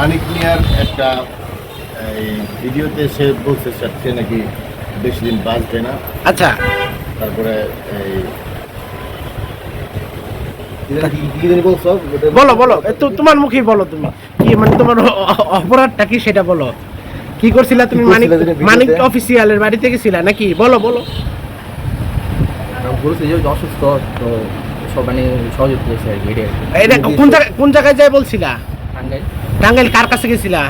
মানিক মিয়ার একটা এই ভিডিওতে সে বলছে স্যার সে নাকি বেশি দিন বাঁচবে না। আচ্ছা। তারপরে এই বলো বলো। তো তোমার মুখেই বলো তুমি। কি মানে তোমার অপরাধটা কি সেটা বলো। কি করছিলা তুমি মানিক মানিক? অফিসিয়ালের বাড়িতে গেছিলা নাকি? বলো বলো। বলছে যে অসুস্থ তো সব মানে সহযোগ করেছে আর কি আর কি। এটা কোন জায়গায় কোন জায়গায় যাই বলছিলা? টাঙ্গাইল। টাঙ্গাইল কার কাছে গেছিলা?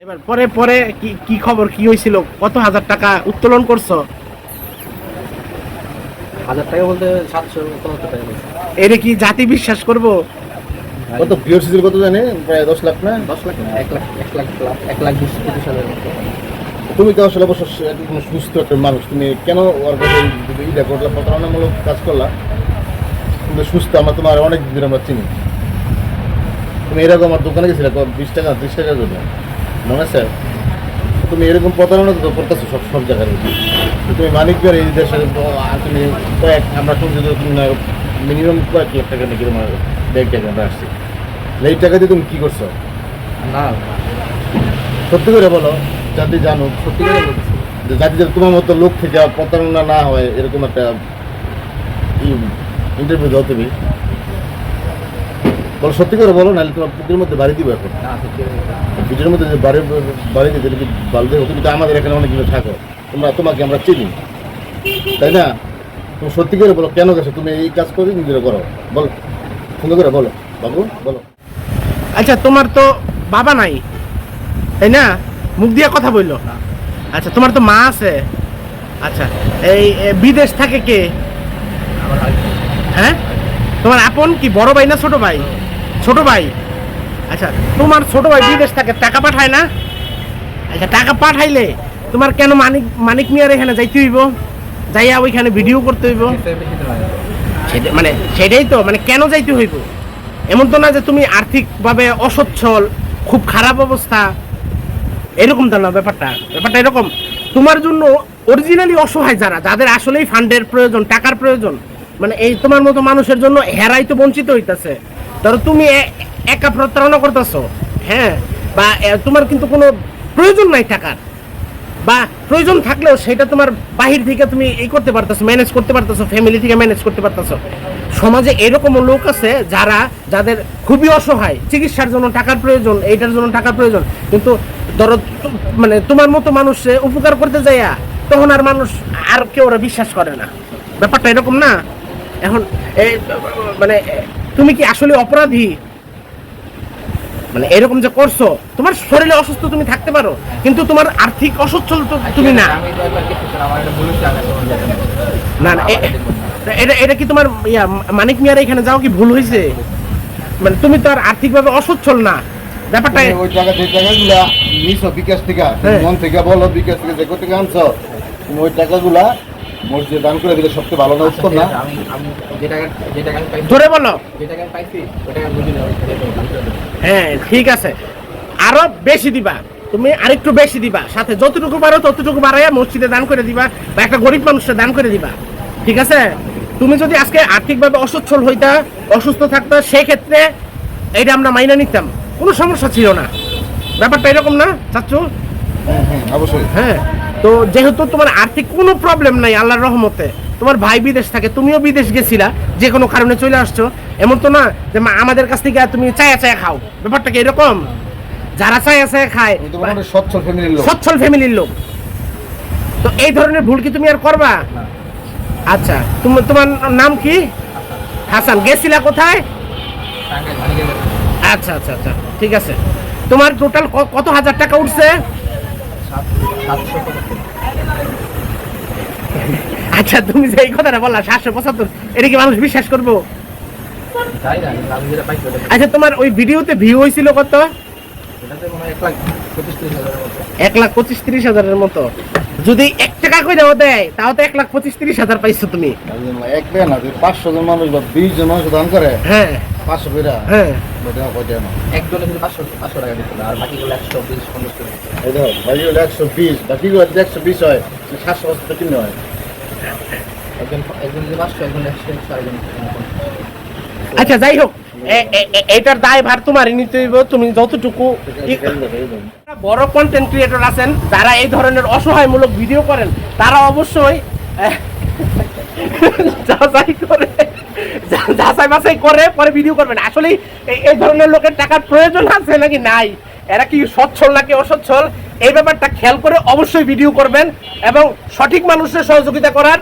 এবার পরে পরে কি কি খবর কি হয়েছিল? কত হাজার টাকা উত্তোলন করছ? হাজার টাকা বলতে সাতশো পঁচাত্তর টাকা এটা কি জাতি বিশ্বাস করব? কত ভিউর ছিল কত জানে? প্রায় দশ লাখ না? দশ লাখ না এক লাখ এক লাখ এক লাখ বিশ পঁচিশ হাজারের মতো। তুমি তো আসলে অবশ্য সুস্থ একটা মানুষ। তুমি কেন ওর কাছে এই- ইটা করলা প্রতারণামূলক কাজ করলা? তুমি সুস্থ আমরা তোমার অনেক দিন আমরা চিনি। তুমি এরকম আমার দোকানে গেছিলে বিশ টাকা ত্রিশ টাকার জন্য মনে আছে? তুমি এরকম প্রতারণা তো করতেছো সব সব জায়গায় তুমি মানিক করে এই দেশে আহ, তুমি কয়েক আমরা শুনছি যে তুমি মিনিমাম কয়েক লাখ টাকা নাকি তোমার ব্যাংক অ্যাকাউন্টে আসছে। এই টাকা দিয়ে তুমি কী করছ? না। সত্যি করে বলো যাতে জানো সত্যি করে বলছি যাতে যাতে তোমার মতো লোক থেকে প্রতারণা না হয় এরকম একটা ইন্টারভিউ দাও তুমি। বলো সত্যি করে বলো নাহলে তোমার পুকুরের মধ্যে বাড়ি দিব এখন। ভিডিওর মধ্যে যে বাড়ি বাড়ি দিতে কি বাড়ি দেবো? তুমি তো আমাদের এখানে অনেক অনেকগুলো থাকো। তোমরা তোমাকে আমরা চিনি। তাই না? তুমি সত্যি করে বলো কেন গেছো? তুমি এই কাজ করে নিজেরা করো। বলো সুন্দর করে বলো। বাবু বলো। আচ্ছা তোমার তো বাবা নাই তাই না? মুখ দিয়ে কথা বলল। আচ্ছা তোমার তো মা আছে। আচ্ছা এই বিদেশ থাকে কে? হ্যাঁ? তোমার আপন কি বড় ভাই না ছোট ভাই? ছোট ভাই। আচ্ছা তোমার ছোট ভাই বিদেশ থাকে, টাকা পাঠায় না? আচ্ছা টাকা পাঠাইলে তোমার কেন মানিক মানিক মিয়ার এখানে যাইতে হইব? যাইয়া ওইখানে ভিডিও করতে হইব? মানে সেটাই তো মানে কেন যাইতে হইব? এমন তো না যে তুমি আর্থিকভাবে অসচ্ছল, খুব খারাপ অবস্থা। এরকম তো না ব্যাপারটা। ব্যাপারটা এরকম। তোমার জন্য অরিজিনালি অসহায় যারা, যাদের আসলেই ফান্ডের প্রয়োজন, টাকার প্রয়োজন মানে এই তোমার মতো মানুষের জন্য হেরাই তো বঞ্চিত হইতাছে। ধরো তুমি একা প্রতারণা করতেছো হ্যাঁ? বা তোমার কিন্তু কোনো প্রয়োজন নাই টাকার বা, প্রয়োজন থাকলেও সেটা তোমার বাহির থেকে তুমি এই করতে পারতেছো ম্যানেজ করতে পারতেছো ফ্যামিলি থেকে ম্যানেজ করতে পারতেছো। সমাজে এরকমও লোক আছে যারা, যাদের খুবই অসহায়, চিকিৎসার জন্য টাকার প্রয়োজন, এইটার জন্য টাকার প্রয়োজন। কিন্তু ধরো মানে তোমার মতো মানুষ উপকার করতে যাইয়া, তখন আর মানুষ আর কেউ ওরা বিশ্বাস করে না। ব্যাপারটা এরকম না? এখন মানে তুমি কি আসলে অপরাধী মানে এরকম যে করছ তোমার শরীরে অসুস্থ তুমি থাকতে পারো কিন্তু তোমার আর্থিক অসচ্ছল তো তুমি না না। এটা এটা কি তোমার ইয়া মানিক মিয়ার এখানে যাও কি ভুল হয়েছে মানে তুমি তো আর আর্থিকভাবে অসচ্ছল না ব্যাপারটা ওই টাকা যে টাকাগুলা নিছো বিকাশ থেকে হ্যাঁ। মন থেকে বলো বিকাশ থেকে যে কোথা থেকে আনছো তুমি ওই টাকাগুলা মসজিদে দান করে দিলে সবচেয়ে ভালো না আচ্ছা, উত্তর না? আমি আমি যে টাকা যে টাকা আমি পাইছি ধরে বলো। যে টাকা আমি পাইছি ওই টাকা বুঝি না, ওই টাকা আমি বুঝি না। হ্যাঁ ঠিক আছে। আরও বেশি দিবা। তুমি আরেকটু বেশি দিবা। সাথে যতটুকু পারো ততটুকু বাড়াইয়া মসজিদে দান করে দিবা বা একটা গরিব মানুষকে দান করে দিবা। ঠিক আছে? তুমি যদি আজকে আর্থিকভাবে অসচ্ছল হইতা অসুস্থ থাকতা সেক্ষেত্রে এটা আমরা মাইনা নিতাম। কোনো সমস্যা ছিল না। ব্যাপারটা এরকম না চাচ্ছু হুম, হুম, অবশ্যই। হ্যাঁ। তো যেহেতু তোমার আর্থিক কোনো প্রবলেম নাই আল্লাহর রহমতে তোমার ভাই বিদেশ থাকে তুমিও বিদেশ গেছিলা যে কোনো কারণে চলে আসছো এমন তো না যে আমাদের কাছ থেকে তুমি চায়া চায়া খাও। ব্যাপারটা কি এরকম? যারা চায়া চায়া খায় সচ্ছল ফ্যামিলির লোক। সচ্ছল ফ্যামিলির লোক। তো এই ধরনের ভুল কি তুমি আর করবা? আচ্ছা তুমি তোমার নাম কি? হাসান। গেছিলা কোথায়। আচ্ছা আচ্ছা আচ্ছা ঠিক আছে। তোমার টোটাল কত হাজার টাকা উঠছে। আচ্ছা তুমি যে এই কথাটা বললা সাতশো পঁচাত্তর এটা কি মানুষ বিশ্বাস করব? আচ্ছা তোমার ওই ভিডিওতে ভিউ হয়েছিল কত? এক লাখ পঁচিশ তিরিশ হাজারের মতো। যদি এক টাকা করে দেওয়া দেয় তাও তো এক লাখ পঁচিশ তিরিশ হাজার পাইছো তুমি। এক না পাঁচশো জন মানুষ বা বিশ জন মানুষ দান করে হ্যাঁ। পাঁচশো করে হ্যাঁ। একজনে কিন্তু পাঁচশো পাঁচশো টাকা দিচ্ছিল আর বাকিগুলো একশো বিশ পঞ্চাশ করে দিচ্ছিল। এই দেখো ভাই হলো একশো বিশ বাকি যদি একশো বিশ হয় সাতশো পাঁচশো কিনে হয়। একজন একজন যদি পাঁচশো একজন একশো একশো আরেকজন আচ্ছা যাই হোক এটার দায় ভার তোমারই নিতে হইব তুমি যতটুকু বড় কন্টেন্ট ক্রিয়েটর আছেন যারা এই ধরনের অসহায়মূলক ভিডিও করেন তারা অবশ্যই যাচাই করে যাচাই বাছাই করে পরে ভিডিও করবেন। আসলে এই ধরনের লোকের টাকার প্রয়োজন আছে নাকি? নাই। এরা কি সচ্ছল নাকি অসচ্ছল? এই ব্যাপারটা খেয়াল করে অবশ্যই ভিডিও করবেন এবং সঠিক মানুষের সহযোগিতা করার